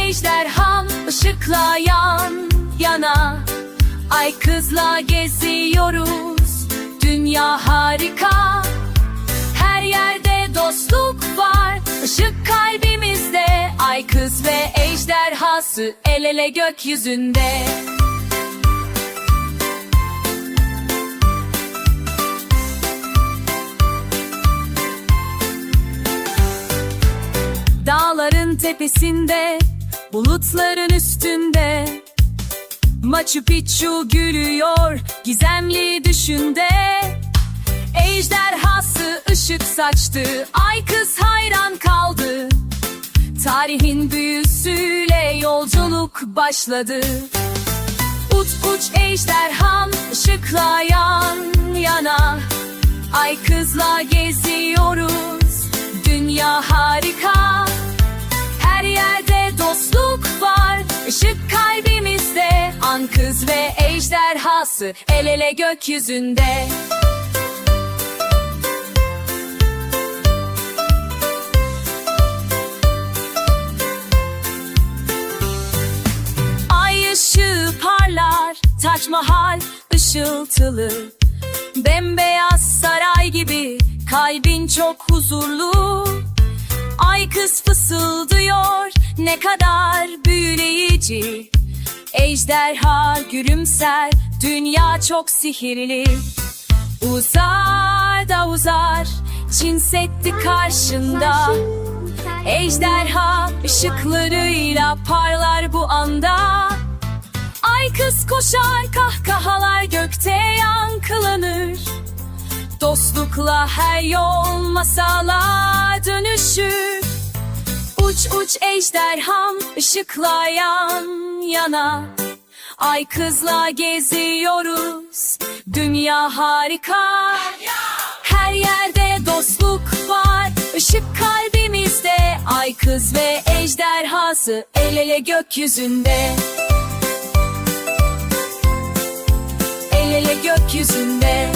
ejderham ışıkla yan yana. Ay kızla geziyoruz. Dünya harika. Her yerde dostluk var. Işık kalbimizde. Ay kız ve ejderhası El ele gökyüzünde. Dağların tepesinde, bulutların üstünde. Machu Picchu gülüyor gizemli düşünde. Ejderhası ışık saçtı, ay kız hayran kaldı. Tarihin büyüsüyle yolculuk başladı. Uç uç ejderham ışıkla yan yana. Ay kızla geziyoruz Dünya harika. Her yerde dostluk var. Işık kalbimizde An kız ve ejderhası El ele gökyüzünde. Ay ışığı parlar Taç Mahal ışıltılı Bembeyaz saray gibi Kalbin çok huzurlu. Ay kız fısıldıyor Ne kadar büyüleyici. Ejderha gülümser Dünya çok sihirli. Uzar da uzar Çin Seddi karşında. Ejderha ışıklarıyla parlar bu anda. Ay kız koşar kahkahalar gökte yankılanır. Dostlukla her yol masala dönüşür Uç ejderham ışıkla yan yana. Ay kızla geziyoruz Dünya harika. Her yerde dostluk var Işık kalbimizde. Ay kız ve ejderhası El ele gökyüzünde. El ele gökyüzünde